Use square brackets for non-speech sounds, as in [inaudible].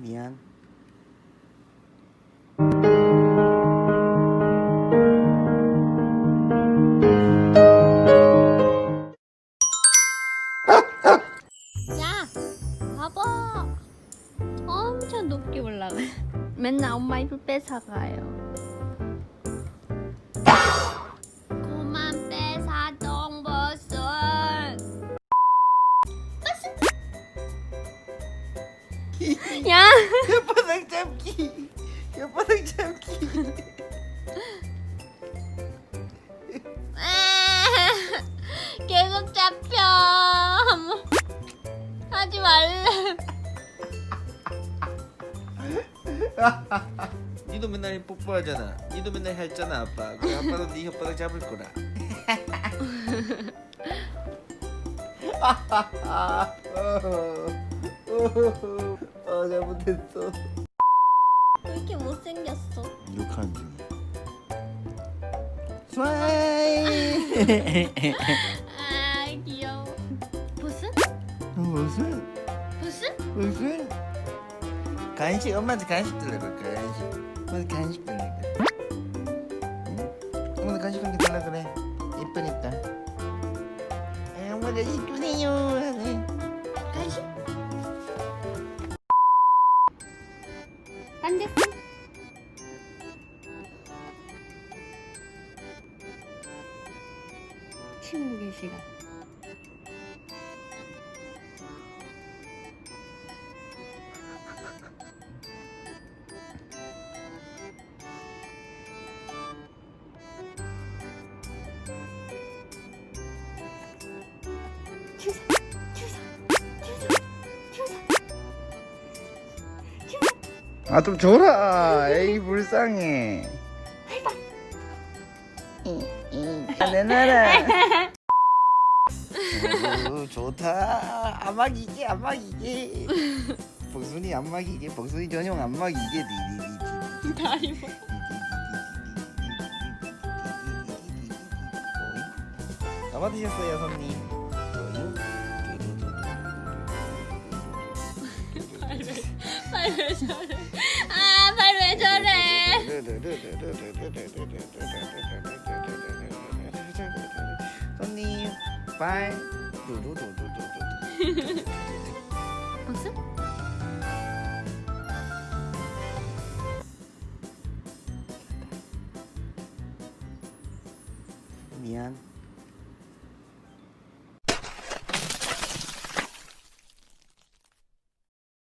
미안. 야, 봐봐. 엄청 높게 올라가. [laughs] 맨날 엄마 입을 뺏어가요. 그만 뺏어, 동 야, 혓바닥 잡기. 혓바닥 잡기. 계속 잡혀. 하지 말래. 니도 맨날 뽀뽀하잖아. 니도 맨날 핥잖아 아빠. 그 아빠도 네 혓바닥 잡을 거라. 아 [laughs] [laughs] 잘못했어. 왜 이렇게 못생겼어? 욕하는 중이야. 스마일. 아, 귀여워. 무슨? 무슨 무슨? 무슨 간식 엄마한테 간식 달라고 할까 간식 엄마한테 간식 달라고 응? 엄마한테 간식 한개 달라 그래 이쁘니까 아, 엄마가 이쁘네요 하네. 침묵의 시간. 아 좀 줘라 에이 불쌍해 아, 내놔라 오, 좋다 안 막이게 안 막이게 복순이 안 막이게 복순이 전용 안 막이게 리리리리 다리 봐. 다 받으셨어요 손님 발왜 저래? 아, 발왜 저래? 발 두두두두두두. 무슨? 미안